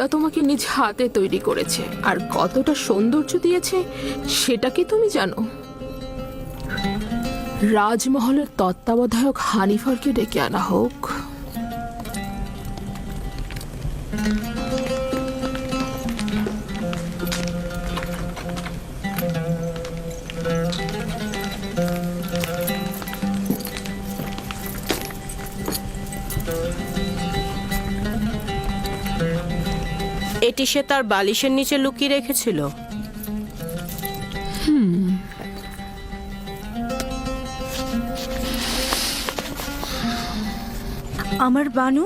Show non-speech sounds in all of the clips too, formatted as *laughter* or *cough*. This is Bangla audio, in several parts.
খোদা তোমাকে নিজ হাতে তৈরি করেছে। আর কতটা সৌন্দর্য দিয়েছে, সেটা কি তুমি জানো? রাজমহলের তত্ত্বাবধায়ক হানিফারকে ডেকে আনা হোক। এটি সে তার বালিশের নিচে লুকিয়ে রেখেছিল। আমার বানু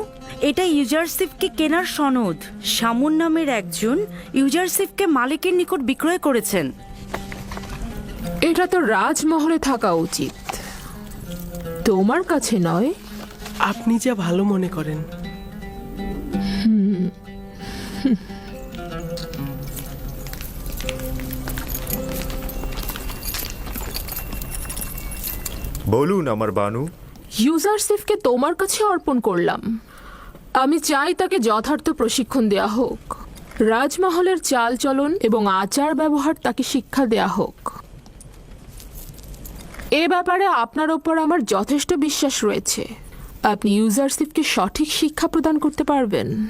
এটা ইউজারশিপকে কেনার সনদ। শামুন নামের একজন ইউজারশিপকে মালিকের নিকট বিক্রয় করেছেন। এটা তো রাজমহলে থাকা উচিত। তোমার কাছে নয়? আপনি যা ভালো মনে করেন। *laughs* বলুন আমার বানু। ইউজারশিপকে তোমার কাছে অর্পণ করলাম। আমি চাই তাকে যথার্থ প্রশিক্ষণ দেয়া হোক। রাজমহলের চালচলন এবং আচার ব্যবহার তাকে শিক্ষা দেয়া হোক। এ ব্যাপারে আপনার ওপর আমার যথেষ্ট বিশ্বাস রয়েছে। আপনি ইউজারশিপকে সঠিক শিক্ষা প্রদান করতে পারবেন।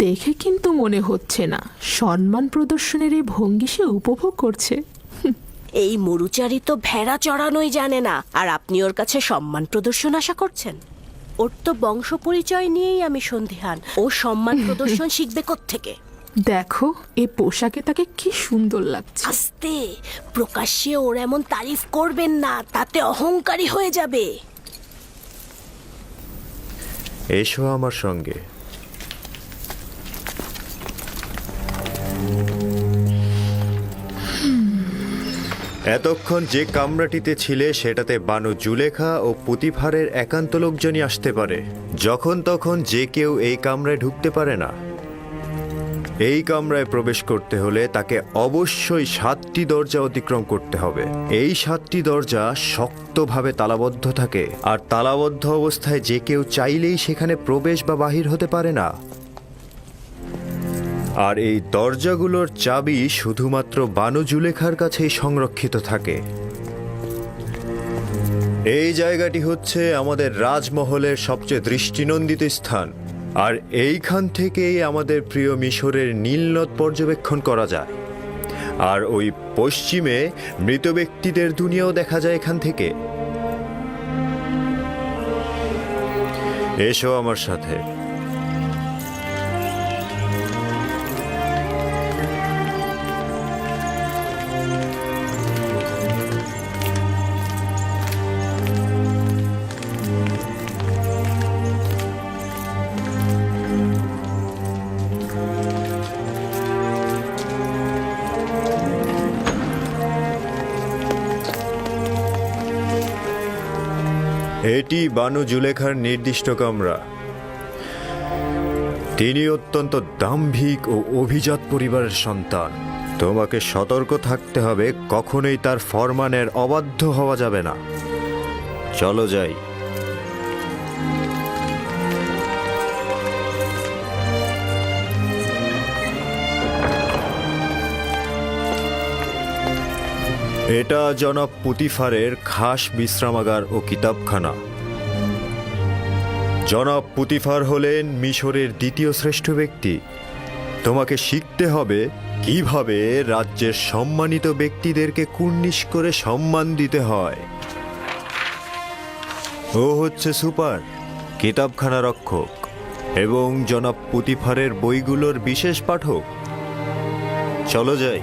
দেখে কিন্তু মনে হচ্ছে না সম্মান প্রদর্শনের এই ভঙ্গি সে উপভোগ করছে। এই মরুচারি তো ভেড়া চড়ানোই জানে না। আর আপনি ওর কাছে সম্মান প্রদর্শন আশা করছেন? ওর তো বংশ পরিচয় নিয়েই আমি সন্ধিহান ও সম্মান প্রদর্শন *laughs* শিখবে থেকে দেখো এই পোশাকে তাকে কি সুন্দর লাগছে। আস্তে প্রকাশ্যে ওর এমন তারিফ করবেন না তাতে অহংকারী হয়ে যাবে। এসো আমার সঙ্গে। এতক্ষণ যে কামরাটিতে ছিলে সেটাতে বানু জুলেখা ও পুতিফারের একান্ত লোকজনই আসতে পারে। যখন তখন যে কেউ এই কামরায় ঢুকতে পারে না। এই কামরায় প্রবেশ করতে হলে তাকে অবশ্যই সাতটি দরজা অতিক্রম করতে হবে। এই সাতটি দরজা শক্তভাবে তালাবদ্ধ থাকে, আর তালাবদ্ধ অবস্থায় যে কেউ চাইলেই সেখানে প্রবেশ বা বাহির হতে পারে না। আর এই দরজাগুলোর চাবি শুধুমাত্র বানু জুলেখার কাছেই সংরক্ষিত থাকে। এই জায়গাটি হচ্ছে আমাদের রাজমহলের সবচেয়ে দৃষ্টিনন্দিত স্থান। আর এইখান থেকেই আমাদের প্রিয় মিশরের নীলনদ পর্যবেক্ষণ করা যায়। আর ওই পশ্চিমে মৃত ব্যক্তিদের দুনিয়াও দেখা যায় এখান থেকে। এসো আমার সাথে। এটি বানু জুলেখার নির্দিষ্ট কামরা। তিনি অত্যন্ত দাম্ভিক ও অভিজাত পরিবারের সন্তান। তোমাকে সতর্ক থাকতে হবে, কখনোই তার ফরমানের অবাধ্য হওয়া যাবে না। চলো যাই। এটা জনাব পুতিফারের খাস বিশ্রামাগার ও কিতাবখানা। জনাব পুতিফার হলেন মিশরের দ্বিতীয় শ্রেষ্ঠ ব্যক্তি। তোমাকে শিখতে হবে কীভাবে রাজ্যের সম্মানিত ব্যক্তিদেরকে কুর্নিশ করে সম্মান দিতে হয়। ও হচ্ছে সুপার, কিতাবখানা রক্ষক, এবং জনাব পুতিফারের বইগুলোর বিশেষ পাঠক। চলো যাই।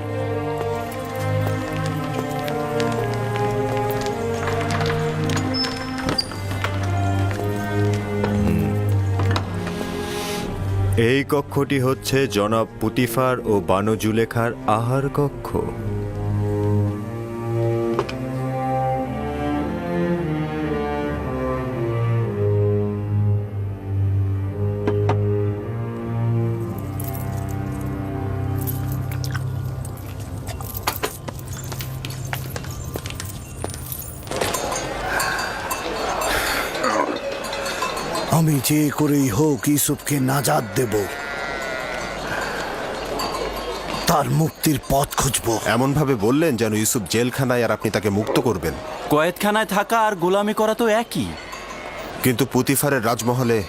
এই কক্ষটি হচ্ছে জনাব পুতিফার ও বানু জুলেখার আহার কক্ষ। যে করেই হোক ইউসুফকে নাজাদ দেব তার মুক্তির পথ খুঁজব। এমনভাবে বললেন যেন ইউসুফ জেলখানায় আর আপনি তাকে মুক্ত করবেন। কয়েদখানায় থাকা আর গোলামি করা তো একই। কিন্তু পুতিফারের রাজমহলে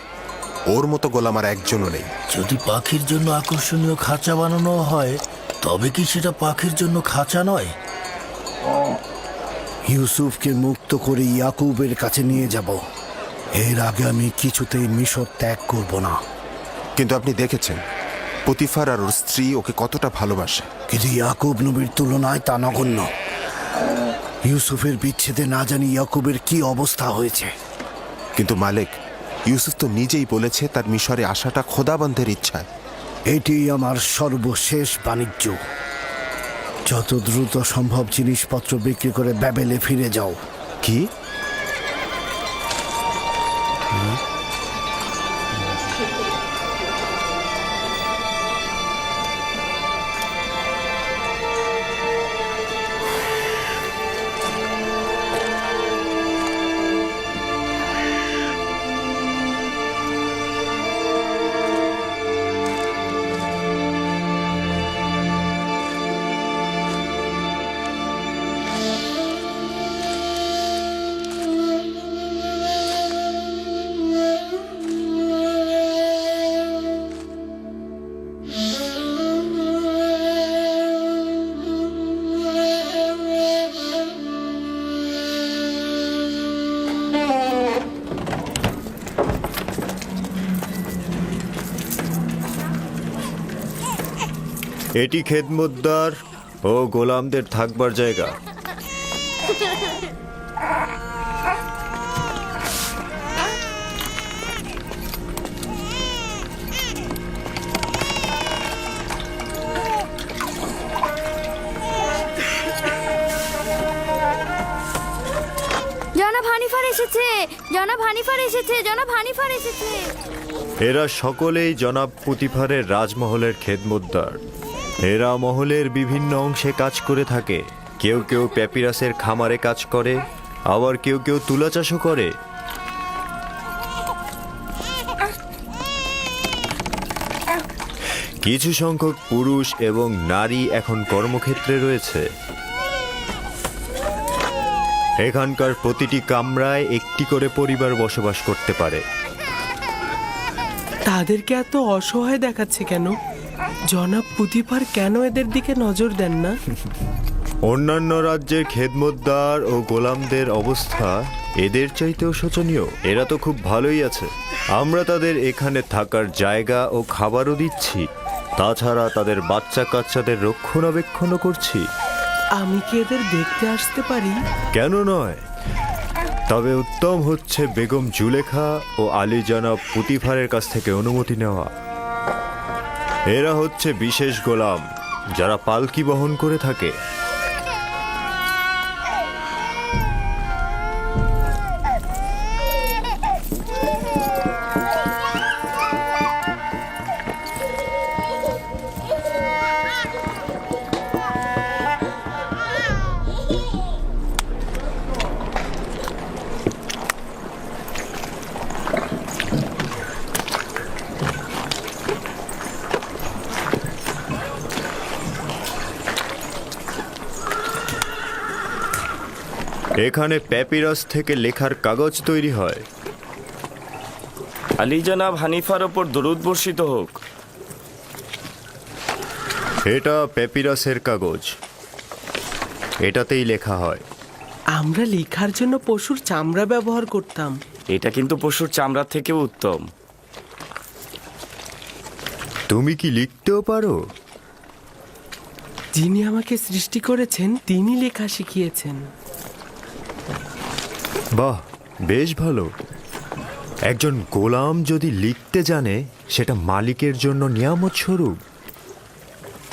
ওর মতো গোলাম আর একজনও নেই। যদি পাখির জন্য আকর্ষণীয় খাঁচা বানানো হয় তবে কি সেটা পাখির জন্য খাঁচা নয়? ইউসুফকে মুক্ত করে ইয়াকুবের কাছে নিয়ে যাব। এর আগে আমি কিছুতেই মিশর ত্যাগ করব না। কিন্তু আপনি দেখেছেন পুতিফার আর ওর স্ত্রী ওকে কতটা ভালোবাসে। কিন্তু ইয়াকুব নবীর তুলনায় তা নগণ্য। ইউসুফের বিচ্ছেদে না জানি ইয়াকুবের কি অবস্থা হয়েছে। কিন্তু মালিক ইউসুফ তো নিজেই বলেছে তার মিশরে আসাটা খোদাবন্ধের ইচ্ছায় এটি আমার সর্বশেষ বাণিজ্য। যত দ্রুত সম্ভব জিনিসপত্র বিক্রি করে ব্যাবেলে ফিরে যাও। কি? এটি খেদমুদ্দার ও গোলামদের থাকবার জায়গা। জনাব হানিফার এসেছে জনাব হানিফার এসেছে জনাব হানিফার এসেছে। এরা সকলেই জনাব পুতিফারের রাজমহলের খেদমদ্দার। এরা মহলের বিভিন্ন অংশে কাজ করে থাকে। কেউ কেউ প্যাপিরাসের খামারে কাজ করে, আবার কেউ কেউ তুলা চাষও করে। কিছু সংখ্যক পুরুষ এবং নারী এখন কর্মক্ষেত্রে রয়েছে। এখানকার প্রতিটি কামরায় একটি করে পরিবার বসবাস করতে পারে। তাদেরকে এত অসহায় দেখাচ্ছে কেন? জনাব পুতিফার কেন এদের দিকে নজর দেন না? অন্যান্য রাজ্যের খেদমদ্দার ও গোলামদের অবস্থা এদের চাইতেও শোচনীয়। এরা তো খুব ভালোই আছে। আমরা তাদের এখানে থাকার জায়গা ও খাবারও দিচ্ছি। তাছাড়া তাদের বাচ্চা কাচ্চাদের রক্ষণাবেক্ষণও করছি। আমি কি এদের দেখতে আসতে পারি? কেন নয়? তবে উত্তম হচ্ছে বেগম জুলেখা ও আলী জনাব পুতিফারের কাছ থেকে অনুমতি নেওয়া। এরা হচ্ছে বিশেষ গোলাম যারা পালকি বহন করে থাকে। এখানে প্যাপিরাস থেকে লেখার কাগজ তৈরি হয়। আলী জনাব হানিফার ওপর দরুদ বর্ষিত হোক। এটা প্যাপিরাসের কাগজ। এটাতেই লেখা হয়। আমরা লেখার জন্য পশুর চামড়া ব্যবহার করতাম। এটা কিন্তু পশুর চামড়া থেকেও উত্তম। তুমি কি লিখতেও পারো? যিনি আমাকে সৃষ্টি করেছেন তিনি লেখা শিখিয়েছেন। বাহ বেশ ভালো। একজন গোলাম যদি লিখতে জানে সেটা মালিকের জন্য নিয়ামত স্বরূপ।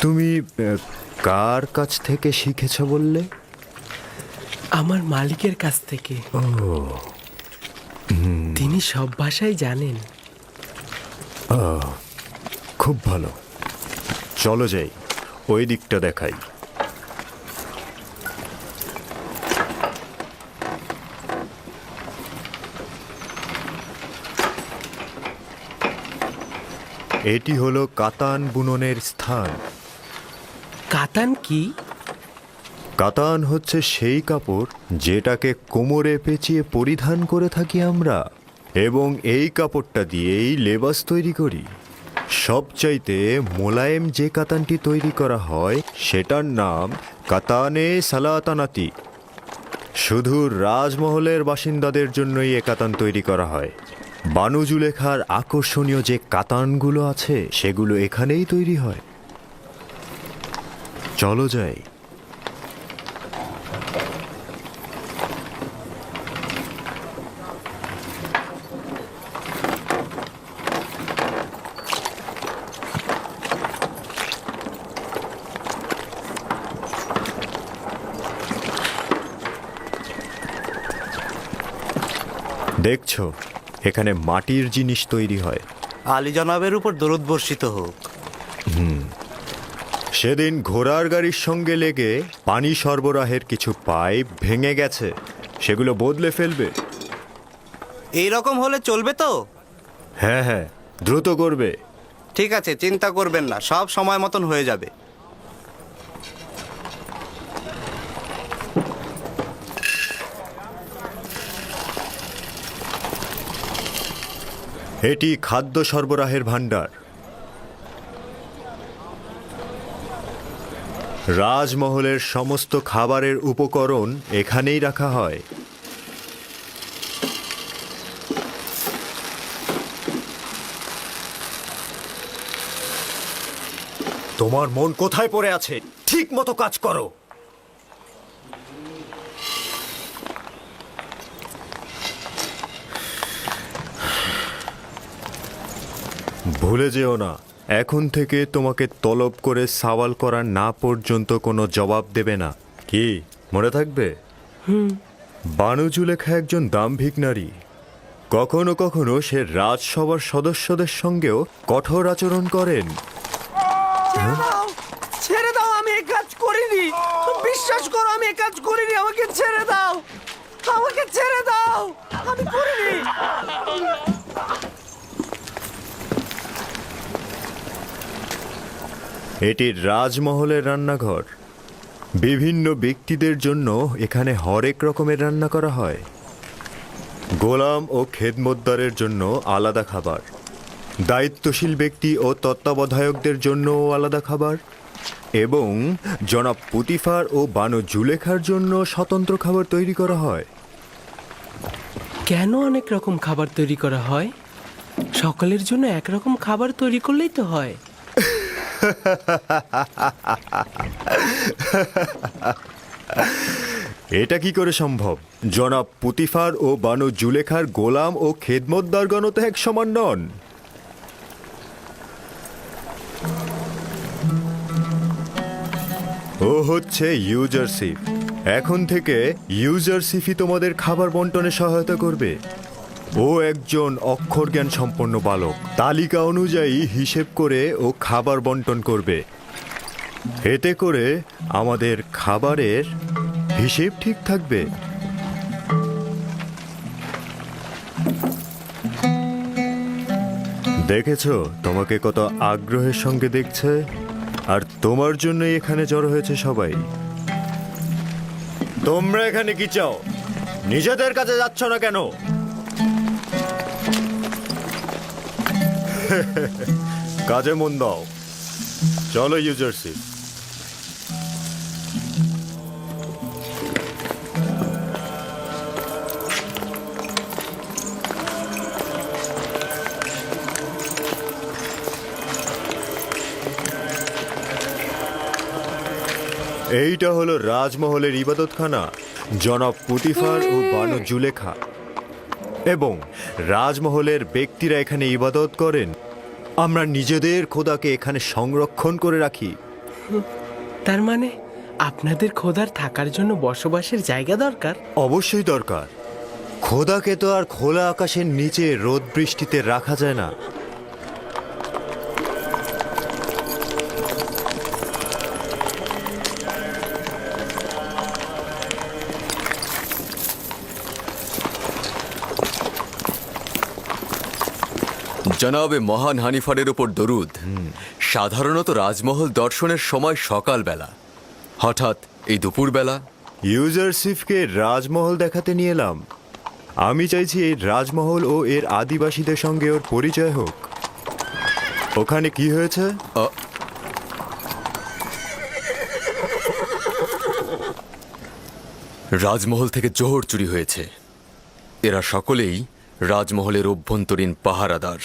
তুমি কার কাছ থেকে শিখেছ বললে? আমার মালিকের কাছ থেকে। তিনি সব ভাষাই জানেন। খুব ভালো। চলো যাই ওই দিকটা দেখাই। এটি হলো কাতান বুননের স্থান। কাতান কি? কাতান হচ্ছে সেই কাপড় যেটাকে কোমরে পেঁচিয়ে পরিধান করে থাকি আমরা এবং এই কাপড়টা দিয়েই লেবাস তৈরি করি। সবচাইতে মোলায়েম যে কাতানটি তৈরি করা হয় সেটার নাম কাতানে সালাতানাতি। শুধু রাজমহলের বাসিন্দাদের জন্যই এ কাতান তৈরি করা হয়। বানু জুলেখার আকর্ষণীয় যে কাতানগুলো আছে সেগুলো এখানেই তৈরি হয়। চলো যাই। দেখছ? এখানে মাটির জিনিস তৈরি হয়। আলী জনাবের উপর দরুদ বর্ষিত হোক। সেদিন ঘোড়ার গাড়ির সঙ্গে লেগে পানি সরবরাহের কিছু পাইপ ভেঙে গেছে। সেগুলো বদলে ফেলবে। এই রকম হলে চলবে তো? হ্যাঁ হ্যাঁ। দ্রুত করবে। ঠিক আছে চিন্তা করবেন না। সব সময় মতন হয়ে যাবে। এটি খাদ্য সরবরাহের ভাণ্ডার। রাজমহলের সমস্ত খাবারের উপকরণ এখানেই রাখা হয়। তোমার মন কোথায় পড়ে আছে? ঠিক মতো কাজ করো। ভুলে যেও না। এখন থেকে তোমাকে তলব করে সওয়াল করা না পর্যন্ত কোনো জবাব দেবে না। কি মনে থাকবে? বানুজুলেখা একজন দাম্ভিক নারী। কখনো কখনো সে রাজসভার সদস্যদের সঙ্গেও কঠোর আচরণ করেন। ছেড়ে দাও আমি এই কাজ করিনি। বিশ্বাস করো আমি এই কাজ করিনি আমাকে ছেড়ে দাও। আমাকে ছেড়ে দাও আমি করিনি। এটি রাজমহলের রান্নাঘর। বিভিন্ন ব্যক্তিদের জন্য এখানে হরেক রকমের রান্না করা হয়। গোলাম ও খেদমদ্দারের জন্য আলাদা খাবার। দায়িত্বশীল ব্যক্তি ও তত্ত্বাবধায়কদের জন্যও আলাদা খাবার। এবং জনাব পুতিফার ও বানু জুলেখার জন্য স্বতন্ত্র খাবার তৈরি করা হয়। কেন অনেক রকম খাবার তৈরি করা হয়? সকলের জন্য একরকম খাবার তৈরি করলেই তো হয়। এটা কি করে সম্ভব? জনাব পুতিফার ও বানু জুলেখার গোলাম ও খেদমদ্দারগণ তো এক সমান নন। ও হচ্ছে ইউজারশিপ এখন থেকে ইউজারশিপই তোমাদের খাবার বন্টনে সহায়তা করবে। ও একজন অক্ষর জ্ঞান সম্পন্ন বালক। তালিকা অনুযায়ী হিসেব করে ও খাবার বন্টন করবে। এতে করে আমাদের খাবারের হিসেব ঠিক থাকবে। দেখেছ? তোমাকে কত আগ্রহের সঙ্গে দেখছে। আর তোমার জন্যই এখানে জড়ো হয়েছে সবাই। তোমরা এখানে কি চাও? নিজেদের কাছে যাচ্ছ না কেন? *laughs* কাজে মন দাও। চলো ইউজারশিপ এইটা হলো রাজমহলের ইবাদতখানা, জনাব পুতিফার ও বানু জুলেখা। এবং রাজমহলের ব্যক্তিরা এখানে ইবাদত করেন। আমরা নিজেদের খোদাকে এখানে সংরক্ষণ করে রাখি। তার মানে আপনাদের খোদার থাকার জন্য বসবাসের জায়গা দরকার? অবশ্যই দরকার। খোদাকে তো আর খোলা আকাশের নিচে রোদ বৃষ্টিতে রাখা যায় না। জনাবে মহান হানিফারের উপর দরুদ। সাধারণত রাজমহল দর্শনের সময় সকালবেলা। হঠাৎ এই দুপুরবেলা? ইউজারসিফকে রাজমহল দেখাতে নিয়ে এলাম। আমি চাইছি এই রাজমহল ও এর আদিবাসীদের সঙ্গে ওর পরিচয় হোক। ওখানে কি হয়েছে? রাজমহল থেকে জোহর চুরি হয়েছে। এরা সকলেই রাজমহলের অভ্যন্তরীণ পাহারাদার।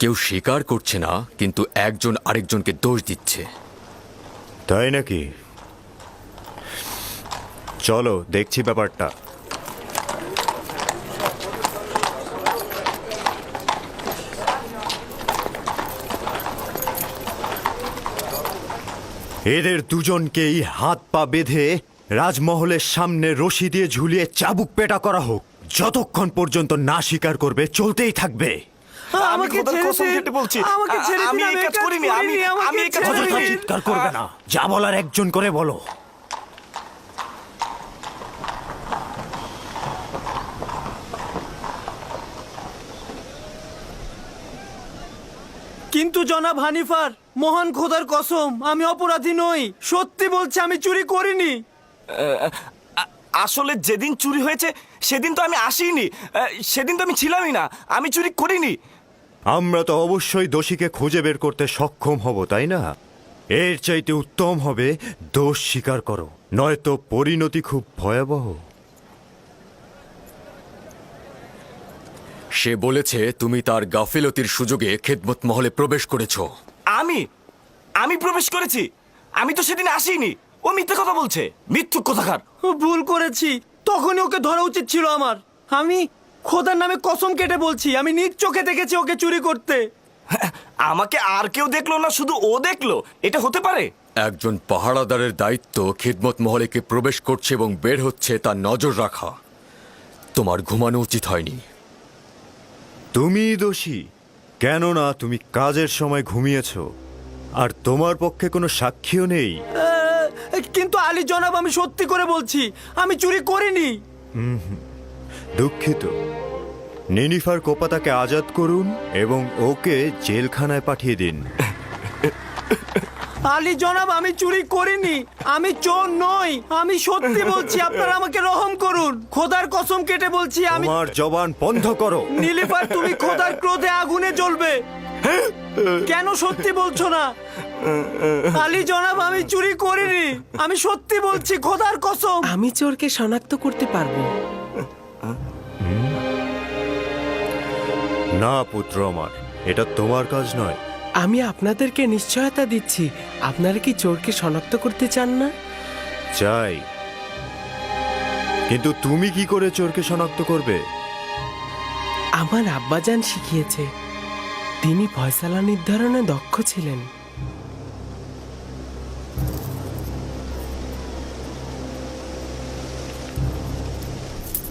কেউ স্বীকার করছে না, কিন্তু একজন আরেকজনকে দোষ দিচ্ছে। তাই নাকি? চলো, দেখছি ব্যাপারটা। এদের দুজনকেই হাত পা বেঁধে রাজমহলের সামনে রশি দিয়ে ঝুলিয়ে চাবুক পেটা করা হোক। যতক্ষণ পর্যন্ত না স্বীকার করবে, চলতেই থাকবে। আমি আমাকে খোদার ছেড়ে কসম দিন। কেটে বলছি। আমাকে ছেড়ে আমি এই আমি কাজ করিনি আমি আমাকে আমি এই কাজ ছেড়ে করিনি। দিন। চিৎকার করবে না। যা বলার একজন করে বলো। কিন্তু জনাব হানিফার মহান খোদার কসম আমি অপরাধী নই। সত্যি বলছি আমি চুরি করিনি। আ- আসলে যেদিন চুরি হয়েছে সেদিন তো আমি আসিনি আহ, সেদিন তো আমি ছিলামই না। আমি চুরি করিনি। আমরা তো অবশ্যই দোষীকে খুঁজে বের করতে সক্ষম হব তাই না? এর চাইতে উত্তম হবে দোষ স্বীকার করো নয়তো পরিণতি খুব ভয়াবহ। সে বলেছে তুমি তার গাফিলতির সুযোগে খেদমত মহলে প্রবেশ করেছ। আমি? আমি প্রবেশ করেছি? আমি তো সেদিন আসিনি। ও মিথ্যে কথা বলছে। মিথ্যুক কথাকার। ভুল করেছি। তখনই ওকে ধরা উচিত ছিল আমার। আমি খোদার নামে কসম কেটে বলছি আমি নিজ চোখে দেখেছি ওকে চুরি করতে। আমাকে আর কেউ দেখল না শুধু ও দেখল? এটা হতে পারে? একজন পাহারাদারের দায়িত্ব খিদমত মহলেকে প্রবেশ করছে এবং বের হচ্ছে তার নজর রাখা। তোমার ঘুমানো উচিত হয়নি। তুমি দোষী। কেননা তুমি কাজের সময় ঘুমিয়েছ আর তোমার পক্ষে কোনো সাক্ষীও নেই। কিন্তু আলী জনাব আমি সত্যি করে বলছি আমি চুরি করিনি। দুঃখিত। নিনিফার কোপাতাকে আজাদ করুন এবং ওকে জেলখানায় পাঠিয়ে দিন। আলী জনাব আমি চুরি করিনি। আমি চোর নই। আমি সত্যি বলছি আপনারা আমাকে রহম করুন। খোদার কসম কেটে বলছি আমি তোমার জবান বন্ধ করো। নীলিফার তুমি খোদার ক্রোধে আগুনে জ্বলবে। কেন সত্যি বলছো না? আলী জনাব আমি চুরি করিনি। আমি সত্যি বলছি খোদার কসম। আমি চোরকে শনাক্ত করতে পারব। না পুত্র আমার এটা তোমার কাজ নয়। আমি আপনাদেরকে নিশ্চয়তা দিচ্ছি। আপনারা কি চোরকে শনাক্ত করতে চান না? চাই। কিন্তু তুমি কি করে চোরকে শনাক্ত করবে? আমার আব্বাজান শিখিয়েছে তিনি ফয়সালা নির্ধারণে দক্ষ ছিলেন।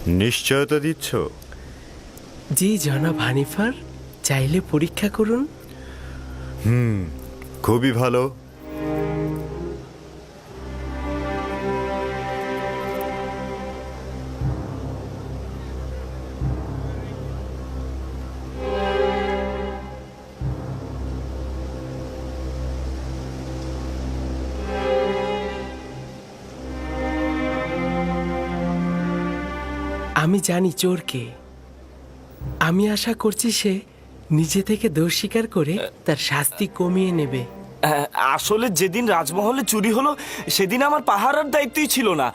নিশ্চয়তা দিচ্ছ? জি জনাব হানিফার। চাইলে পরীক্ষা করুন। হুম খুবই ভালো। আমি জানি চোরকে। আমি আশা করছি সে নিজে থেকে দোষ স্বীকার করে তার শাস্তি কমিয়ে নেবে। আসলে যেদিন রাজমহলে চুরি হলো সেদিন আমার পাহারার দায়িত্বই ছিল না।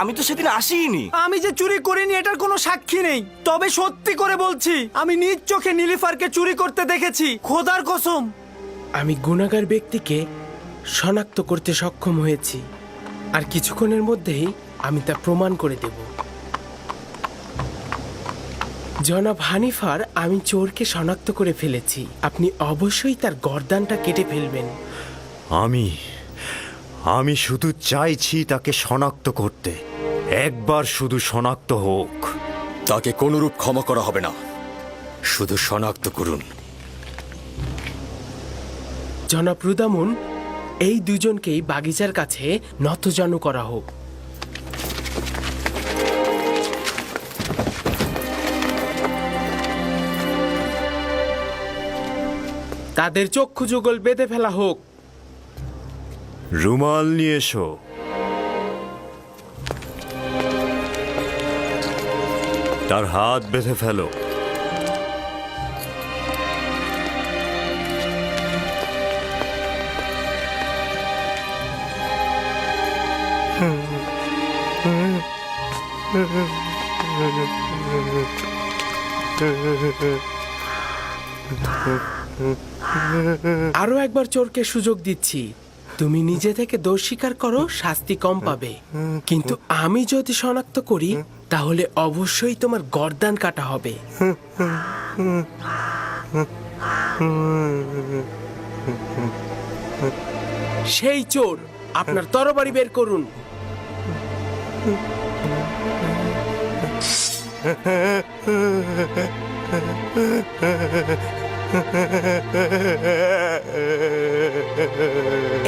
আমি তো সেদিন আসিনি আমি যে চুরি করিনি এটার কোনো সাক্ষী নেই। তবে সত্যি করে বলছি আমি নিজ চোখে নীলিফারকে চুরি করতে দেখেছি। খোদার কসম। আমি গুণাগার ব্যক্তিকে শনাক্ত করতে সক্ষম হয়েছি। আর কিছুক্ষণের মধ্যেই আমি তা প্রমাণ করে দেব। জনাব হানিফার আমি চোরকে শনাক্ত করে ফেলেছি। আপনি অবশ্যই তার গর্দানটা কেটে ফেলবেন। আমি আমি শুধু চাইছি তাকে শনাক্ত করতে। একবার শুধু শনাক্ত হোক। তাকে কোনরূপ ক্ষমা করা হবে না। শুধু শনাক্ত করুন। জনাব রুদামুন এই দুজনকেই বাগিচার কাছে নতজানু করা হোক। তাদের চক্ষু যুগল বেঁধে ফেলা হোক। রুমাল নিয়ে এসো। তার হাত বেঁধে ফেলো। *laughs* আরও একবার চোরকে সুযোগ দিচ্ছি। তুমি নিজে থেকে দোষ স্বীকার করো, শাস্তি কম পাবে। কিন্তু আমি যদি শনাক্ত করি, তাহলে অবশ্যই তোমার গর্দান কাটা হবে। সেই চোর, আপনার তরবারি বের করুন।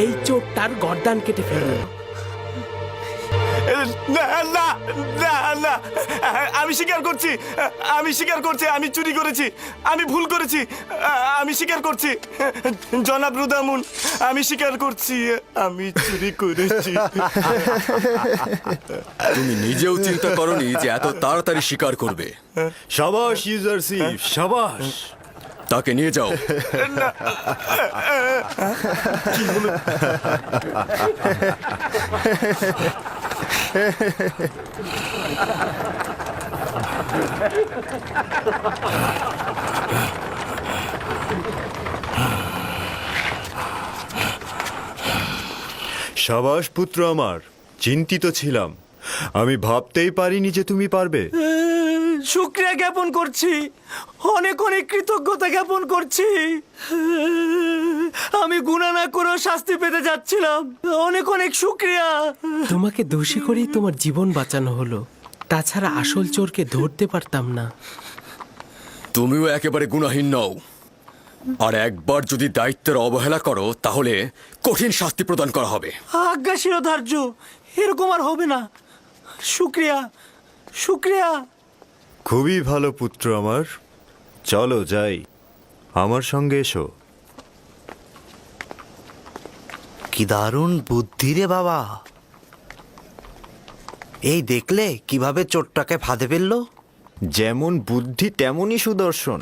এই চোরটার গর্দান কেটে ফেলুন না না না না। আমি স্বীকার করছি আমি স্বীকার করছি আমি চুরি করেছি আমি ভুল করেছি আমি স্বীকার করছি। জনাব রুদামুন আমি স্বীকার করছি আমি চুরি করেছি। তুমি নিজেও চিন্তা করনি যে এত তাড়াতাড়ি স্বীকার করবে। সাবাস ইউজারসিফ সাবাস। তাকে নিয়ে যাও। সাবাস পুত্র আমার চিন্তিত ছিলাম। আমি ভাবতেই পারিনি যে তুমি পারবে। শুক্রিয়া জ্ঞাপন করছি। অনেক অনেক কৃতজ্ঞতা জ্ঞাপন করছি। আমি গুণা না করেও শাস্তি পেতে যাচ্ছিলাম। অনেক অনেক শুক্রিয়া তোমাকে দোষী করেই তোমার জীবন বাঁচানো হলো। তাছাড়া আসল চোরকে ধরতে পারতাম না। তুমিও একেবারে গুণাহীন নও। আর একবার যদি দায়িত্বের অবহেলা করো তাহলে কঠিন শাস্তি প্রদান করা হবে। আজ্ঞা শিরোধার্য এরকম আর হবে না। শুক্রিয়া শুক্রিয়া খুবই ভালো পুত্র আমার। চলো যাই। আমার সঙ্গে এসো। কি দারুণ বুদ্ধি রে বাবা। এই দেখলে কীভাবে চোরটাকে ফাঁদে ফেলল? যেমন বুদ্ধি তেমনই সুদর্শন।